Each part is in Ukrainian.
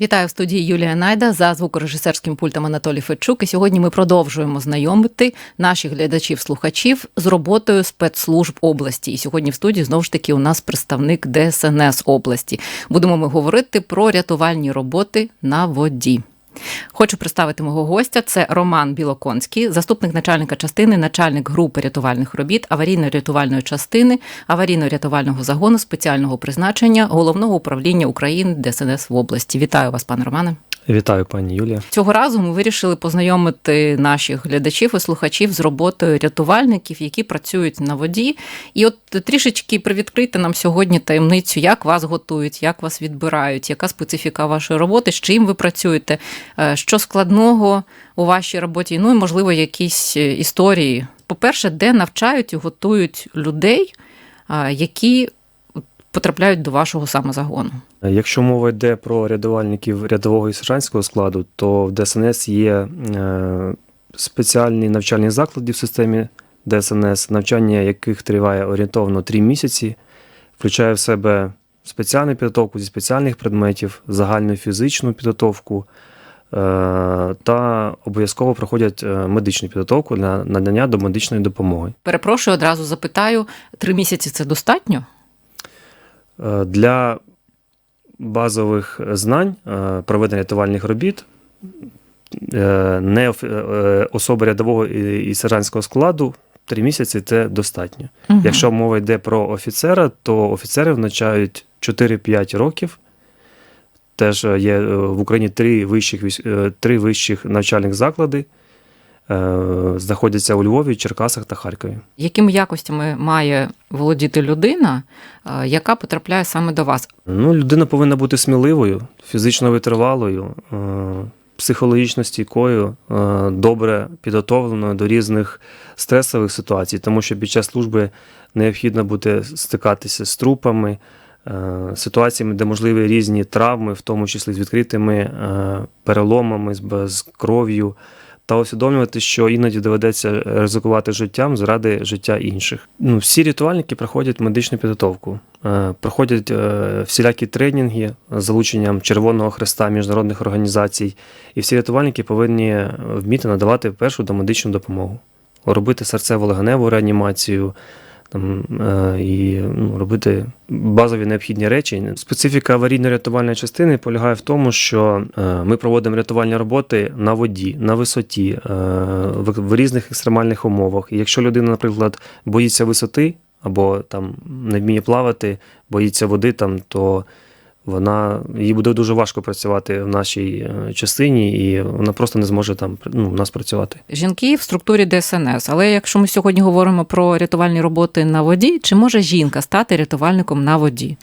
Вітаю в студії Юлія Найда за звукорежисерським пультом Анатолій Федчук. І сьогодні ми продовжуємо знайомити наших глядачів-слухачів з роботою спецслужб області. І сьогодні в студії знову ж таки у нас представник ДСНС області. Будемо ми говорити про рятувальні роботи на воді. Хочу представити мого гостя. Це Роман Білоконський, заступник начальника частини, начальник групи рятувальних робіт, аварійно-рятувальної частини, аварійно-рятувального загону спеціального призначення головного управління України ДСНС в області. Вітаю вас, пане Романе. Вітаю, пані Юлія. Цього разу ми вирішили познайомити наших глядачів і слухачів з роботою рятувальників, які працюють на воді. І от трішечки привідкрити нам сьогодні таємницю, як вас готують, як вас відбирають, яка специфіка вашої роботи, з чим ви працюєте, е, що складного у вашій роботі, ну і можливо якісь е, історії. По-перше, де навчають і готують людей, які потрапляють до вашого самозагону. Якщо мова йде про рятувальників рядового і сержантського складу, то в ДСНС є е, спеціальні навчальні заклади в системі ДСНС, навчання яких триває орієнтовно 3 місяці, включає в себе спеціальну підготовку зі спеціальних предметів, загальну фізичну підготовку е, та обов'язково проходять е, медичну підготовку для надання до медичної допомоги. Перепрошую, одразу запитаю: три місяці це достатньо? Е, Для базових знань е, проведення рятувальних робіт е, не особи рядового і сержантського складу три місяці це достатньо. Мгм. Якщо мова йде про офіцера, то офіцери навчають 4-5 років. Теж є в Україні три вищих, три вищих навчальних заклади. Е, Знаходяться у Львові, Черкасах та Харкові. Якими якостями має володіти людина, е, яка потрапляє саме до вас? Ну, людина повинна бути сміливою, фізично витривалою, е, психологічно стійкою, добре підготовленою до різних стресових ситуацій, тому що під час служби необхідно буде стикатися з трупами, ситуаціями, де можливі різні травми, в тому числі з відкритими переломами, з кров'ю. Та усвідомлювати, що іноді доведеться ризикувати життям заради життя інших. Ну, всі рятувальники проходять медичну підготовку, е, проходять е, всілякі тренінги з залученням Червоного Хреста міжнародних організацій, і всі рятувальники повинні вміти надавати першу домедичну допомогу, робити серцево-легеневу реанімацію. Там, е, і ну, робити базові необхідні речі. Специфіка аварійно-рятувальної частини полягає в тому, що е, ми проводимо рятувальні роботи на воді, на висоті, е, в, різних екстремальних умовах. І якщо людина, наприклад, боїться висоти або там не вміє плавати, боїться води, там, то вона їй буде дуже важко працювати в нашій е, частині, і вона просто не зможе там ну, у нас працювати. Жінки в структурі ДСНС. Але якщо ми сьогодні говоримо про рятувальні роботи на воді, чи може жінка стати рятувальником на воді?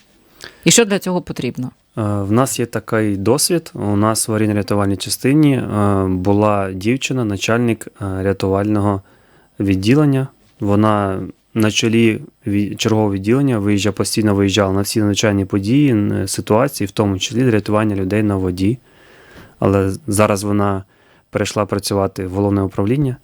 І що для цього потрібно? Е, В нас є такий досвід. У нас в аварійно-рятувальній частині е, була дівчина, начальник рятувального відділення. Вона на чолі чергового відділення виїжджа, постійно виїжджала на всі навчальні події, ситуації, в тому числі рятування людей на воді. Але зараз вона перейшла працювати в головне управління.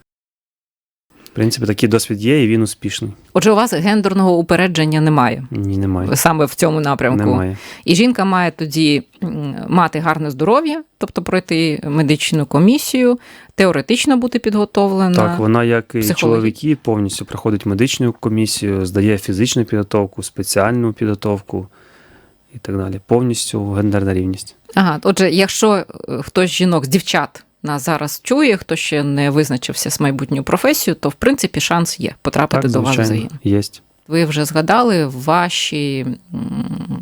Принципі, такий досвід є, і він успішний. Отже, у вас гендерного упередження немає Ні, немає. саме в цьому напрямку. Немає. І жінка має тоді мати гарне здоров'я, тобто пройти медичну комісію, теоретично бути підготовлена. Так, вона, як і чоловіки, повністю проходить медичну комісію, здає фізичну підготовку, спеціальну підготовку і так далі. Повністю гендерна рівність. Ага, отже, якщо е, хтось з жінок, з дівчат нас зараз чує, хто ще не визначився з майбутньою професією, то в принципі шанс є потрапити так, до вас в є. Ви вже згадали, ваші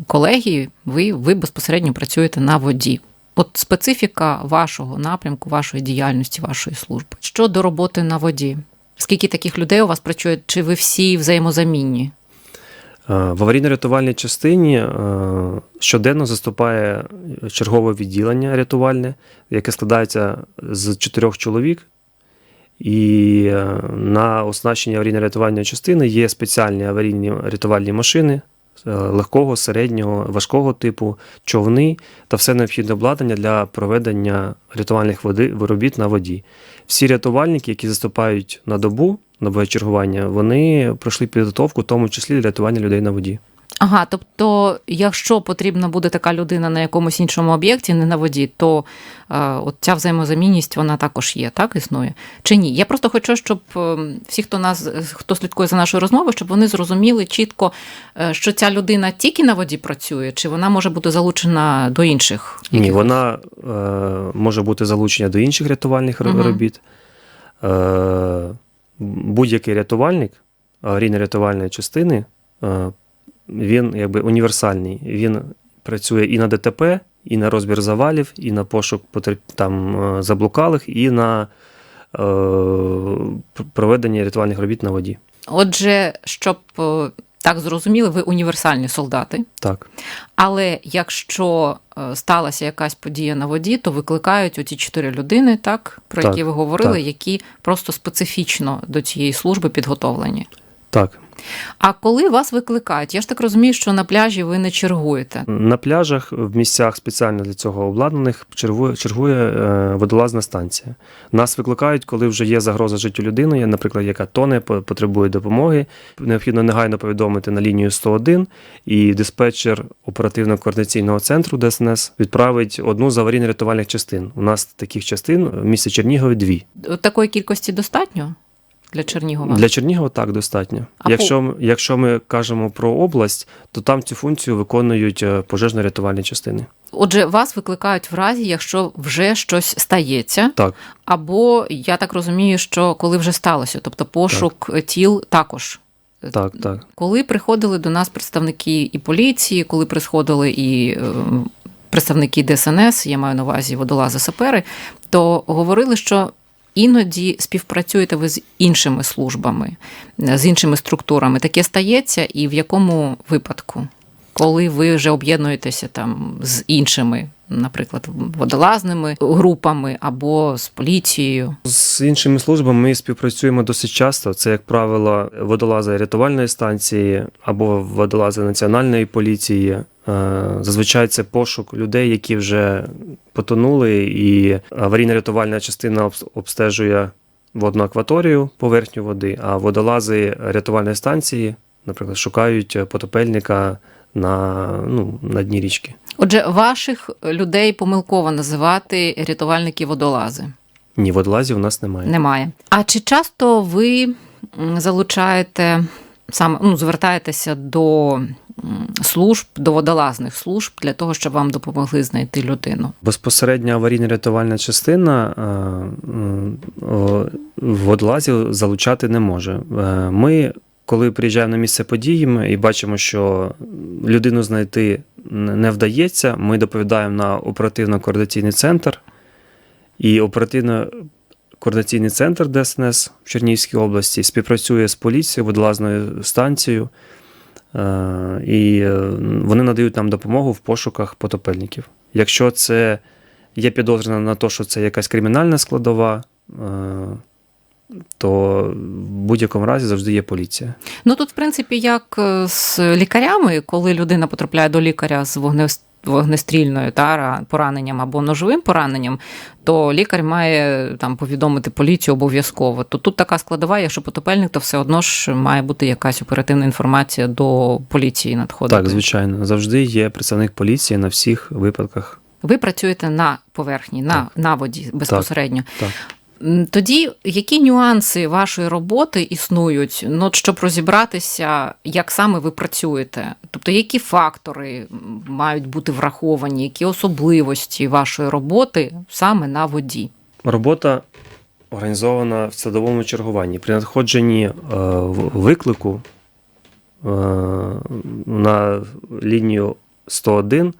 колеги, ви, ви безпосередньо працюєте на воді. От специфіка вашого напрямку, вашої діяльності, вашої служби. Щодо роботи на воді. Скільки таких людей у вас працює? Чи ви всі взаємозамінні? Е, В аварійно-рятувальній частині е, щоденно заступає чергове відділення рятувальне, яке складається з чотирьох чоловік. І е, на оснащенні аварійно-рятувальної частини є спеціальні аварійні рятувальні машини легкого, середнього, важкого типу, човни та все необхідне обладнання для проведення рятувальних води, робіт на воді. Всі рятувальники, які заступають на добу, на чергування, вони пройшли підготовку, в тому числі для рятування людей на воді. Ага, тобто, якщо потрібна буде така людина на якомусь іншому об'єкті, не на воді, то е, от ця взаємозамінність вона також є, так існує? Чи ні? Я просто хочу, щоб е, всі, хто нас хто слідкує за нашою розмовою, щоб вони зрозуміли чітко, е, що ця людина тільки на воді працює, чи вона може бути залучена до інших? Ні, вона е, може бути залучена до інших рятувальних Мгм. робіт. Е, будь-який рятувальник аварійно-рятувальної частини, він якби універсальний. Він працює і на ДТП, і на розбір завалів, і на пошук там, заблукалих, і на проведення рятувальних робіт на воді. Отже, щоб е, так зрозуміли, ви універсальні солдати. Так. Але якщо е, сталася якась подія на воді, то викликають оті чотири людини, так про Так, які ви говорили, так. які просто специфічно до цієї служби підготовлені. Так. А коли вас викликають, я ж так розумію, що на пляжі ви не чергуєте. На пляжах в місцях спеціально для цього обладнаних чергує, чергує е, водолазна станція. Нас викликають, коли вже є загроза життю людини, наприклад, яка тоне, потребує допомоги. Необхідно негайно повідомити на лінію 101, і диспетчер оперативно-координаційного центру ДСНС відправить одну з аварійно-рятувальних частин. У нас таких частин в місті Чернігові дві. Такої кількості достатньо для Чернігова? Для Чернігова так достатньо. А якщо, ми- якщо ми кажемо про область, то там цю функцію виконують е, пожежно-рятувальні частини. Отже, вас викликають в разі, якщо вже щось стається, Так. або я так розумію, що коли вже сталося, тобто пошук тіл також. Так, так. Коли приходили до нас представники і поліції, коли приходили і е, представники ДСНС, я маю на увазі водолази сапери, то говорили, що іноді співпрацюєте ви з іншими службами, з іншими структурами. Таке стається, і в якому випадку? Коли ви вже об'єднуєтеся там з іншими, наприклад, водолазними групами або з поліцією. З іншими службами ми співпрацюємо досить часто. Це, як правило, водолази рятувальної станції або водолази національної поліції. Е, Зазвичай це пошук людей, які вже потонули, і аварійно-рятувальна частина обстежує водну акваторію, поверхню води, а водолази рятувальної станції, наприклад, шукають потопельника на, ну, на дні річки. Отже, ваших людей помилково називати рятувальники-водолази. Ні, водолазів у нас немає. Немає. А чи часто ви залучаєте саме ну, звертаєтеся до служб, до водолазних служб для того, щоб вам допомогли знайти людину? Безпосередня аварійно-рятувальна частина е, водолазів залучати не може. Е, Ми, коли приїжджаємо на місце події і бачимо, що людину знайти не вдається, ми доповідаємо на оперативно-координаційний центр. І оперативно-координаційний центр ДСНС в Чернігівській області співпрацює з поліцією, водолазною станцією. Е, І е, вони надають нам допомогу в пошуках потопельників. Якщо це є підозрена на те, що це якась кримінальна складова, е, то в будь-якому разі завжди є поліція. Ну тут, в принципі, як з лікарями, коли людина потрапляє до лікаря з вогнес- вогнестрільною та пораненням або ножовим пораненням, то лікар має там повідомити поліцію обов'язково. То тут така складова, якщо потопельник, то все одно ж має бути якась оперативна інформація до поліції надходити. Так, звичайно, завжди є представник поліції на всіх випадках. Ви працюєте на поверхні, на, Так. на воді безпосередньо. Так. Тоді які нюанси вашої роботи існують, ну, щоб розібратися, як саме ви працюєте? Тобто, які фактори мають бути враховані, які особливості вашої роботи саме на воді? Робота організована в садовому чергуванні. При надходженні е, виклику е, на лінію 101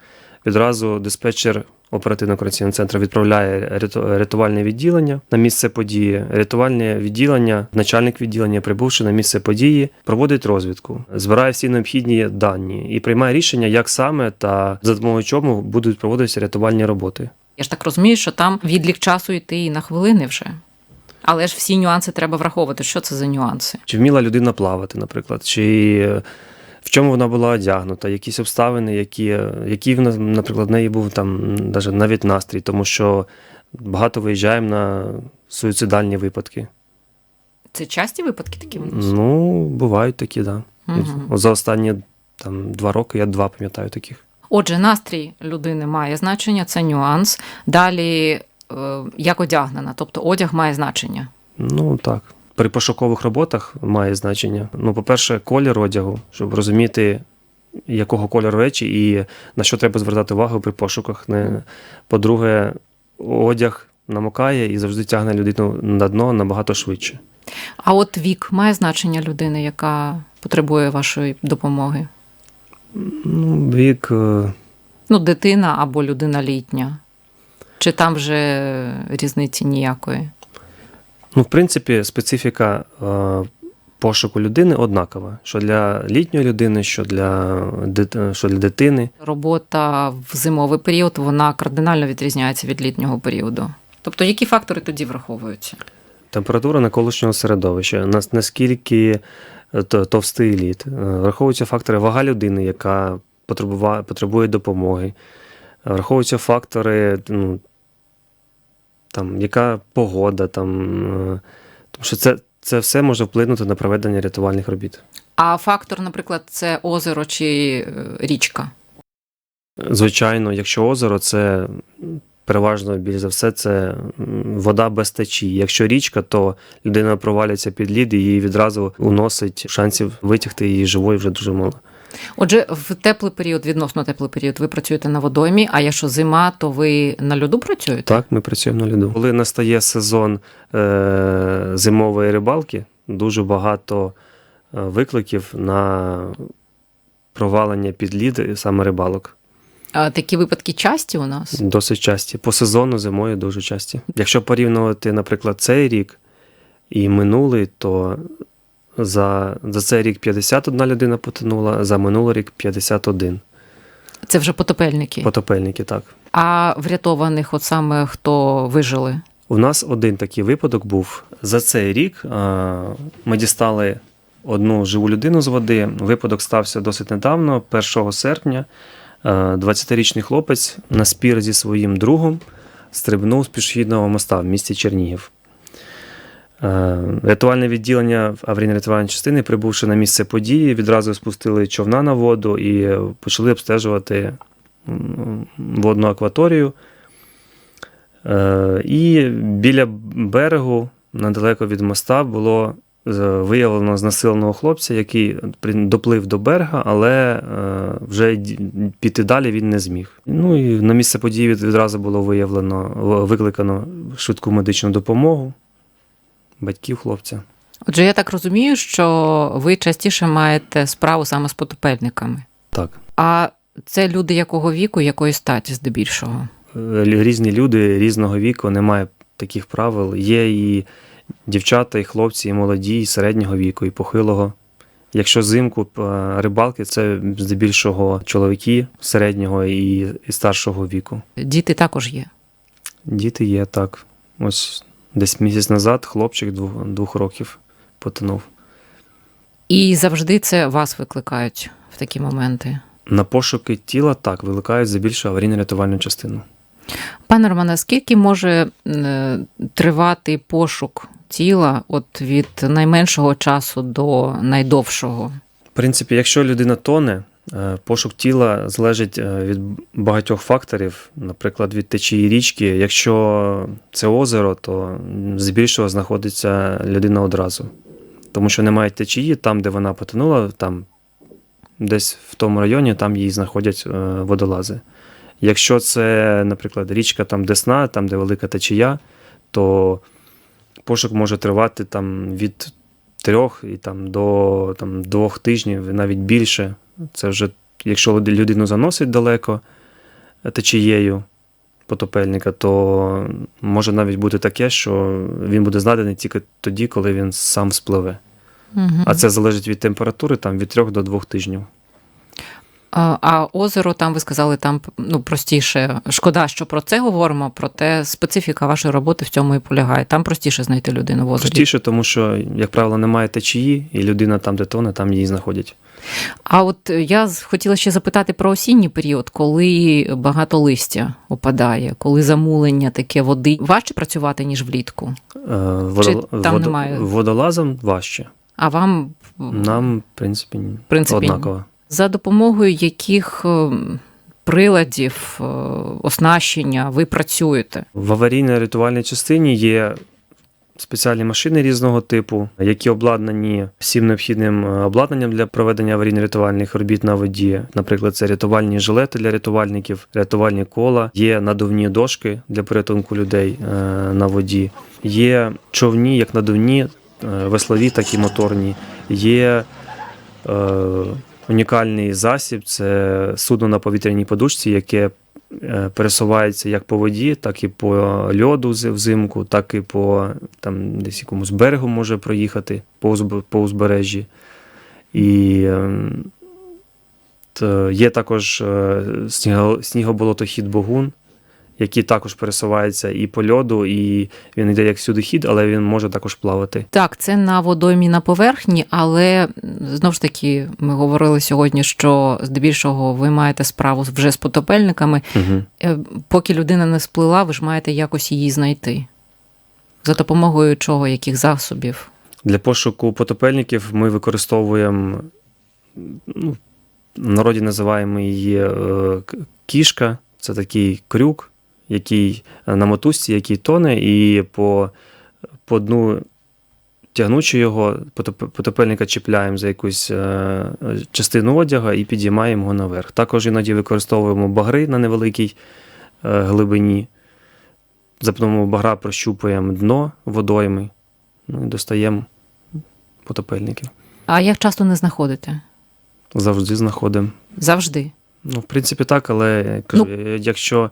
відразу диспетчер оперативно-координаційного центру відправляє ряту- рятувальне відділення на місце події. Рятувальне відділення, начальник відділення, прибувши на місце події, проводить розвідку, збирає всі необхідні дані і приймає рішення, як саме та за допомогою чому будуть проводитися рятувальні роботи. Я ж так розумію, що там відлік часу йти і на хвилини вже. Але ж всі нюанси треба враховувати. Що це за нюанси? Чи вміла людина плавати, наприклад, чи в чому вона була одягнута, якісь обставини, які, які в нас, наприклад, в неї був там навіть настрій, тому що багато виїжджаємо на суїцидальні випадки. Це часті випадки такі нас? Ну, бувають такі, так. Да. От За останні там два роки, я два пам'ятаю таких. Отже, настрій людини має значення, це нюанс. Далі е, як одягнена, тобто одяг має значення. Ну так. При пошукових роботах має значення. Ну, по-перше, колір одягу, щоб розуміти, якого кольору речі і на що треба звертати увагу при пошуках. По-друге, одяг намокає і завжди тягне людину на дно набагато швидше. А от вік має значення людини, яка потребує вашої допомоги. Ну, вік. е, Ну, дитина або людина літня. Чи там вже різниці ніякої? Ну, в принципі, специфіка е, пошуку людини однакова. Що для літньої людини, що для, що для дитини. Робота в зимовий період вона кардинально відрізняється від літнього періоду. Тобто, які фактори тоді враховуються? Температура навколишнього середовища, наскільки е, товстий лід. Е, Враховуються фактори вага людини, яка потребує допомоги. Е, Враховуються фактори, ну, там, яка погода, там, е, тому що це, це все може вплинути на проведення рятувальних робіт. А фактор, наприклад, це озеро чи е, річка. Звичайно, якщо озеро, це переважно більш за все це вода без течії. Якщо річка, то людина провалюється під лід і її відразу уносить. Шансів витягти її живою вже дуже мало. Отже, в теплий період, відносно теплий період, ви працюєте на водоймі, а якщо зима, то ви на льоду працюєте? Так, ми працюємо на льоду. Коли настає сезон е- зимової рибалки, дуже багато е, викликів на провалення під лід саме рибалок. А такі випадки часті у нас? Досить часті. По сезону зимою дуже часті. Якщо порівнювати, наприклад, цей рік і минулий, то за, за цей рік 51 людина потонула, за минулий рік 51. Це вже потопельники. Потопельники, так. А врятованих, от саме хто вижили? У нас один такий випадок був. За цей рік а, ми дістали одну живу людину з води. Випадок стався досить недавно, 1 серпня. А, 20-річний хлопець на спір зі своїм другом стрибнув з пішохідного моста в місті Чернігів. Е, Рятувальне відділення аварійно-рятувальної частини, прибувши на місце події, відразу спустили човна на воду і почали обстежувати водну акваторію. Е, І біля берегу, недалеко від моста, було е, виявлено знесиленого хлопця, який доплив до берега, але вже піти далі він не зміг. Ну і на місце події відразу було виявлено, викликано швидку медичну допомогу батьків хлопця. Отже, я так розумію, що ви частіше маєте справу саме з потопельниками. Так. А це люди якого віку, якої статі здебільшого? Е, Різні люди різного віку, немає таких правил. Є і дівчата, і хлопці, і молоді, і середнього віку, і похилого. Якщо зимку е, рибалки, це здебільшого чоловіки середнього і старшого віку. Діти також є. Діти є так. Ось десь місяць назад хлопчик двох, двох років потонув. І завжди це вас викликають в такі моменти. На пошуки тіла так викликають здебільшого аварійно-рятувальну частину. Пане Романе, скільки може е, тривати пошук тіла от від найменшого часу до найдовшого? В принципі, якщо людина тоне, пошук тіла залежить е, від багатьох факторів, наприклад, від течії річки. Якщо це озеро, то здебільшого знаходиться людина одразу. Тому що немає течії, там, де вона потонула, там десь в тому районі, там її знаходять е, водолази. Якщо це, наприклад, річка там Десна, там, де велика течія, то пошук може тривати там від трьох і там до там, двох тижнів, навіть більше. Це вже, якщо людину заносить далеко е, течією потопельника, то може навіть бути таке, що він буде знайдений тільки тоді, коли він сам спливе. Угу. А це залежить від температури там, від трьох до двох тижнів. А, озеро, там ви сказали, там ну, простіше. Шкода, що про це говоримо, проте специфіка вашої роботи в цьому і полягає. Там простіше знайти людину в озері. Простіше, тому що, як правило, немає течії, і людина там, де тоне, там її знаходять. А от я хотіла ще запитати про осінній період, коли багато листя опадає, коли замулення таке води. Важче працювати, ніж влітку. Е, водол- там водо- немає? Водолазам важче. А вам Нам, в принципі, ні. принципі, однаково. За допомогою яких е, приладів, е, оснащення ви працюєте? В аварійно-рятувальній частині є спеціальні машини різного типу, які обладнані всім необхідним е, обладнанням для проведення аварійно-рятувальних робіт на воді. Наприклад, це рятувальні жилети для рятувальників, рятувальні кола, є надувні дошки для порятунку людей на воді, є човні, як надувні, веслові, так і моторні. Є е, унікальний засіб це судно на повітряній подушці, яке е, пересувається як по воді, так і по льоду взимку, так і по там, десь якомусь берегу може проїхати по, узбережжі. І то є також е, сніго- снігоболотохід Богун, який також пересувається і по льоду, і він йде як всюди хід, але він може також плавати. Так, це на водоймі на поверхні, але знову ж таки, ми говорили сьогодні, що здебільшого ви маєте справу вже з потопельниками. Угу. Поки людина не сплила, ви ж маєте якось її знайти. За допомогою чого, яких засобів? Для пошуку потопельників ми використовуємо, ну, в народі називаємо її е, кішка. Це такий крюк, який е, на мотузці, який тоне, і по, по дну тягнучи його, потопельника чіпляємо за якусь е, частину одяга і підіймаємо його наверх. Також іноді використовуємо багри на невеликій е, глибині. За допомогою багра прощупуємо дно водойми, ну і достаємо потопельників. А як часто не знаходите? Завжди знаходимо. Завжди. Ну, в принципі, так, але я кажу, якщо е,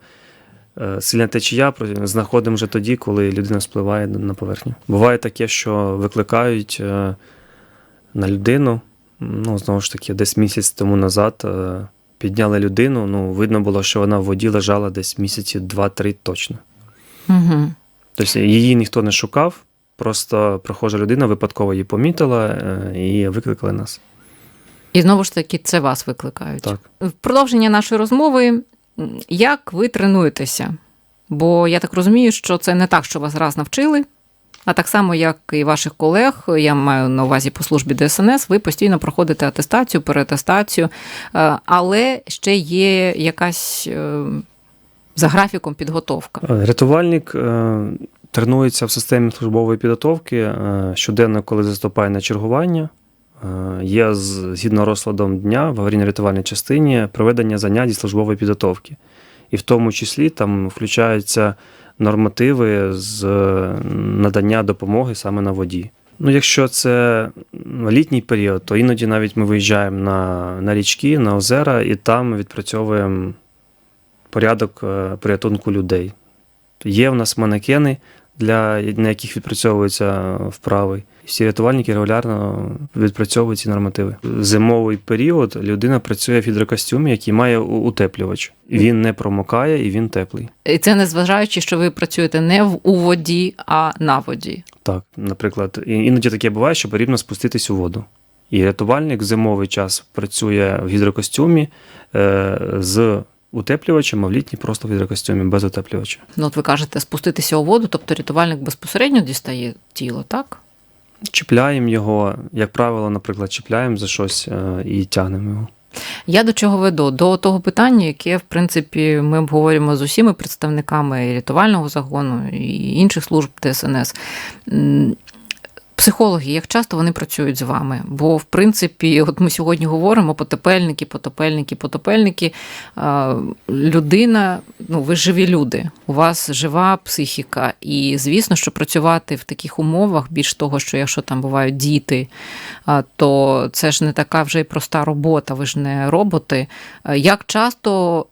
сильна течія, знаходимо вже тоді, коли людина спливає на поверхню. Буває таке, що викликають е, на людину. Ну, знову ж таки, десь місяць тому назад е, підняли людину. Ну, видно було, що вона в воді лежала десь місяці 2-3 точно. Угу. Тобто її ніхто не шукав, просто прохожа людина випадково її помітила е, і викликали нас. І знову ж таки, це вас викликають. Так. В продовження нашої розмови, як ви тренуєтеся? Бо я так розумію, що це не так, що вас раз навчили, а так само, як і ваших колег, я маю на увазі по службі ДСНС, ви постійно проходите атестацію, переатестацію, е, але ще є якась е, за графіком підготовка. Е, Рятувальник тренується в системі службової підготовки щоденно, коли заступає на чергування. Е, Є згідно розкладом дня в аварійно-рятувальній частині проведення занять зі службової підготовки. І в тому числі там включаються нормативи з е, надання допомоги саме на воді. Ну, якщо це літній період, то іноді навіть ми виїжджаємо на, на річки, на озера, і там відпрацьовуємо порядок е, порятунку людей. Є в нас манекени, для, на яких відпрацьовуються вправи. Всі рятувальники регулярно відпрацьовують ці нормативи. В Зимовий період людина працює в гідрокостюмі, який має утеплювач. Він не промокає і він теплий. І це незважаючи, що ви працюєте не в у воді, а на воді. Так, наприклад, іноді таке буває, що потрібно спуститись у воду. І рятувальник в зимовий час працює в гідрокостюмі е, з утеплювачем, а в літній просто в гідрокостюмі без утеплювача. Ну, от ви кажете, спуститися у воду, тобто рятувальник безпосередньо дістає тіло, так? Чіпляємо його, як правило, наприклад, чіпляємо за щось е, і тягнемо його. Я до чого веду? До того питання, яке, в принципі, ми обговорюємо з усіма представниками рятувального загону і інших служб ДСНС. Психологи, як часто вони працюють з вами? Бо, в принципі, от ми сьогодні говоримо потопельники, потопельники, потопельники. Людина, ну ви живі люди, у вас жива психіка, і звісно, що працювати в таких умовах, більш того, що якщо там бувають діти, то це ж не така вже й проста робота, ви ж не роботи. Як часто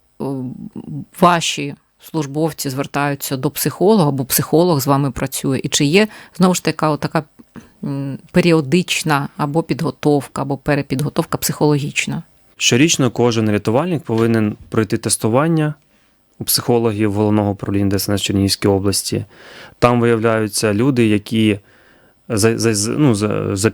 ваші службовці звертаються до психолога, або психолог з вами працює? І чи є знову ж така, така періодична або підготовка, або перепідготовка психологічна? Щорічно кожен рятувальник повинен пройти тестування у психологів головного управління ДСНС Чернігівської області. Там виявляються люди, які за, ну, за,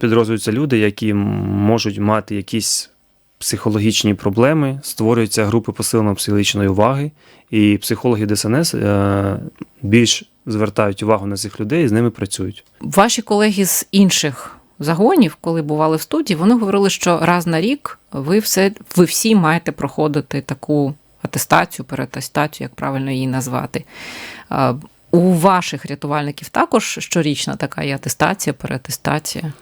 люди, які можуть мати якісь психологічні проблеми, створюються групи посиленої психологічної уваги, і психологи ДСНС е, більш звертають увагу на цих людей і з ними працюють. Ваші колеги з інших загонів, коли бували в студії, вони говорили, що раз на рік ви все ви всі маєте проходити таку атестацію, переатестацію, як правильно її назвати. У ваших рятувальників також щорічна така є атестація, переатестація,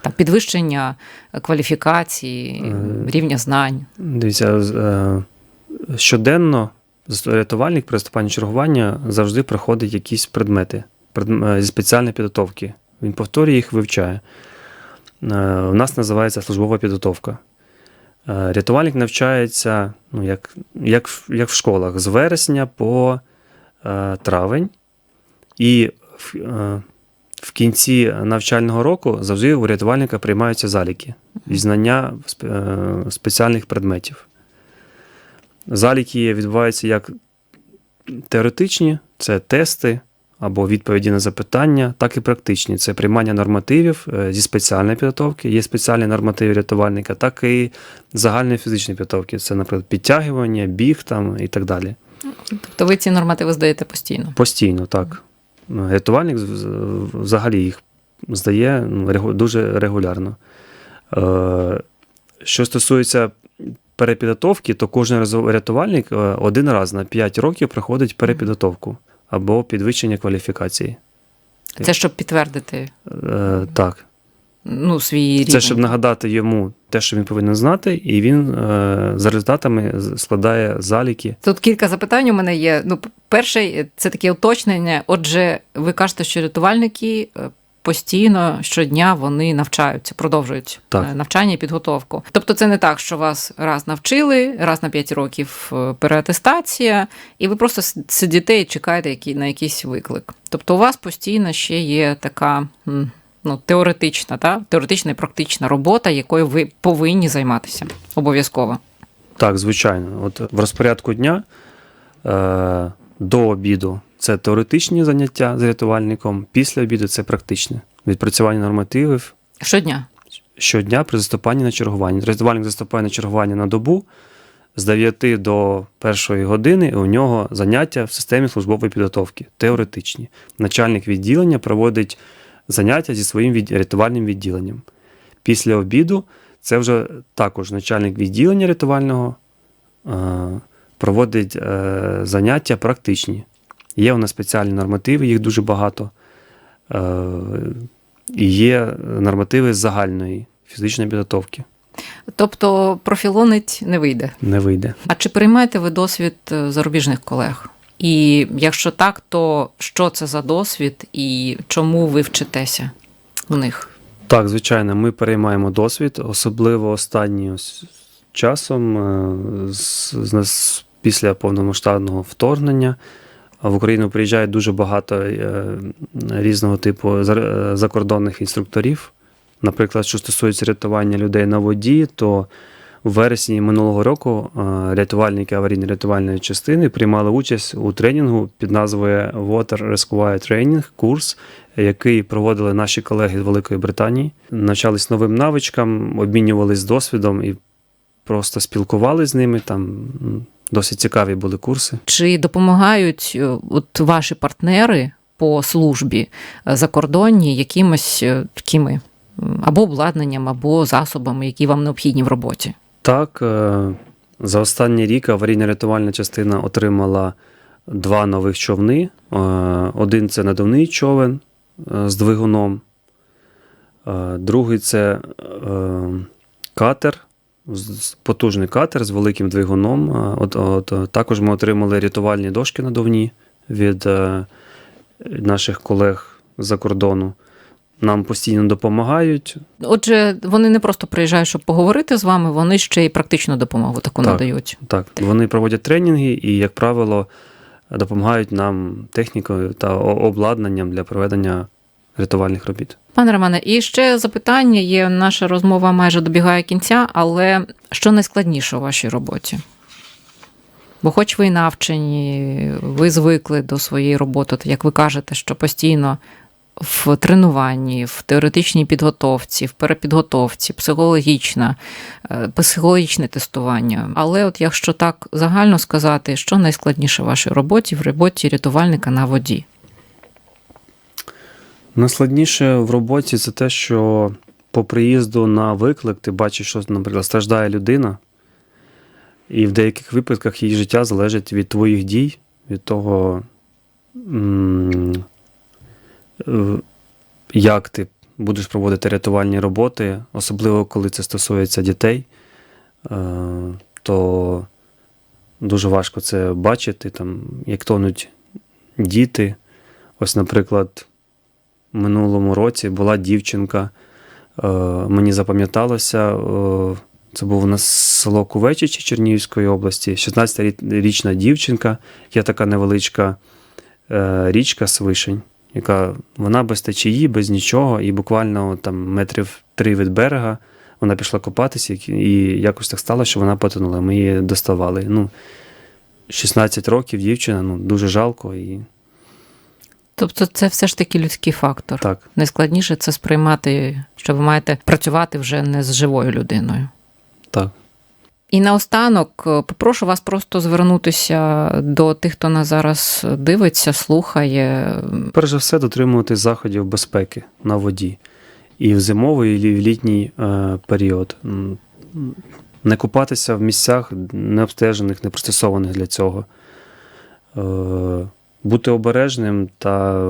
там підвищення кваліфікації, Е. рівня знань. Дивіться, е, щоденно рятувальник при заступанні чергування завжди проходить якісь предмети е, зі спеціальної підготовки. Він повторює їх, вивчає. Е, У нас називається службова підготовка. Е, Рятувальник навчається, ну, як, як, як в школах, з вересня по е, травень. І в, е, в кінці навчального року завжди у рятувальника приймаються заліки і знання е, спеціальних предметів. Заліки відбуваються як теоретичні, це тести або відповіді на запитання, так і практичні. Це приймання нормативів е, зі спеціальної підготовки. Є спеціальні нормативи рятувальника, так і загальної фізичної підготовки. Це, наприклад, підтягування, біг там і так далі. Тобто ви ці нормативи здаєте постійно. Постійно, так. Ну, Рятувальник взагалі їх здає ну, дуже регулярно. Е, Що стосується перепідготовки, то кожен рятувальник е, один раз на 5 років проходить перепідготовку або підвищення кваліфікації. Це щоб підтвердити Е, Так. ну, свій рівень. Це щоб нагадати йому те, що він повинен знати, і він е, за результатами складає заліки. Тут кілька запитань у мене є. Ну, перше, це таке уточнення. Отже, ви кажете, що рятувальники е, постійно щодня вони навчаються, продовжують Так. е, навчання і підготовку. Тобто, це не так, що вас раз навчили, раз на 5 років е, переатестація, і ви просто сидите і чекаєте на якийсь виклик. Тобто, у вас постійно ще є така. Ну, теоретична, та? теоретична і практична робота, якою ви повинні займатися обов'язково. Так, звичайно. От в розпорядку дня е, до обіду це теоретичні заняття з рятувальником, після обіду це практичне. Відпрацювання нормативів Щодня. щодня при заступанні на чергування. Рятувальник заступає на чергування на добу з 9 до 1 години, і у нього заняття в системі службової підготовки, теоретичні. Начальник відділення проводить заняття зі своїм від... рятувальним відділенням. Після обіду це вже також начальник відділення рятувального е, проводить е, заняття практичні. Є у нас спеціальні нормативи, їх дуже багато. Е, і є нормативи загальної фізичної підготовки. Тобто профілонить не вийде. Не вийде. А чи приймаєте ви досвід е, зарубіжних колег? І якщо так, то що це за досвід і чому ви вчитеся у них? Так, звичайно, ми переймаємо досвід, особливо останнім часом, е, з, з після повномасштабного вторгнення. В Україну приїжджає дуже багато е, різного типу е, закордонних інструкторів. Наприклад, що стосується рятування людей на воді, то у вересні минулого року е, рятувальники аварійно-рятувальної частини приймали участь у тренінгу під назвою Water Rescue Training курс, який проводили наші колеги з Великої Британії. Навчались новим навичкам, обмінювались досвідом і просто спілкувалися з ними. Там досить цікаві були курси. Чи допомагають е, от ваші партнери по службі е, закордонні якимось е, такими або обладнанням, або засобами, які вам необхідні в роботі? Так, за останній рік аварійно-рятувальна частина отримала два нових човни. Один це надувний човен з двигуном, другий це катер, потужний катер з великим двигуном. Е, От, от, е, також ми отримали рятувальні дошки надувні від е, наших колег з-за кордону. Нам постійно допомагають. Отже, вони не просто приїжджають, щоб поговорити з вами, вони ще й практичну допомогу таку Так. надають. Так, вони проводять тренінги і, як правило, допомагають нам технікою та обладнанням для проведення рятувальних робіт. Пане Романе, і ще запитання є. Наша розмова майже добігає кінця, але що найскладніше у вашій роботі? Бо, хоч ви і навчені, ви звикли до своєї роботи, як ви кажете, що постійно в тренуванні, в теоретичній підготовці, в перепідготовці, психологічна, е, психологічне тестування. Але от якщо так загально сказати, що найскладніше в вашій роботі, в роботі рятувальника на воді? Найскладніше в роботі це те, що по приїзду на виклик ти бачиш, що, наприклад, страждає людина, і в деяких випадках її життя залежить від твоїх дій, від того, як ти будеш проводити рятувальні роботи, особливо коли це стосується дітей, е, то дуже важко це бачити, там, як тонуть діти. Ось, наприклад, минулому році була дівчинка. Е, мені запам'яталося, е, це був у нас село Кувечичі Чернігівської області, 16-річна дівчинка, є така невеличка е, річка Свишень, яка вона без течії, без нічого, і буквально там метрів три від берега вона пішла копатися, і якось так стало, що вона потонула. Ми її доставали. Ну, 16 років дівчина, ну дуже жалко. І Тобто, це все ж таки людський фактор. так, Найскладніше це сприймати, що ви маєте працювати вже не з живою людиною. так. І наостанок е, попрошу вас просто звернутися до тих, хто нас зараз дивиться, слухає. Перш за все, дотримуватись заходів безпеки на воді. І в зимовий, і в літній е, період. Не купатися в місцях необстежених, не пристосованих для цього. Бути обережним та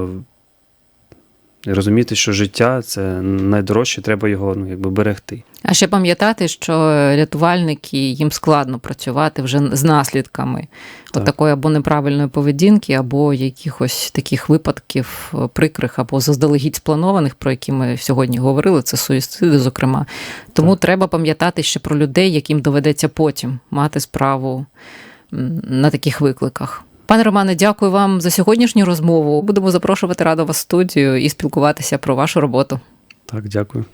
розуміти, що життя це найдорожче, треба його ну, якби, берегти. А ще пам'ятати, що рятувальники їм складно працювати вже з наслідками Так. от такої або неправильної поведінки, або якихось таких випадків е, прикрих, або заздалегідь спланованих, про які ми сьогодні говорили. Це суїциди, зокрема. Тому Так. треба пам'ятати ще про людей, яким доведеться потім мати справу на таких викликах. Пане Романе, дякую вам за сьогоднішню розмову. Будемо запрошувати радо вас в студію і спілкуватися про вашу роботу. Так, дякую.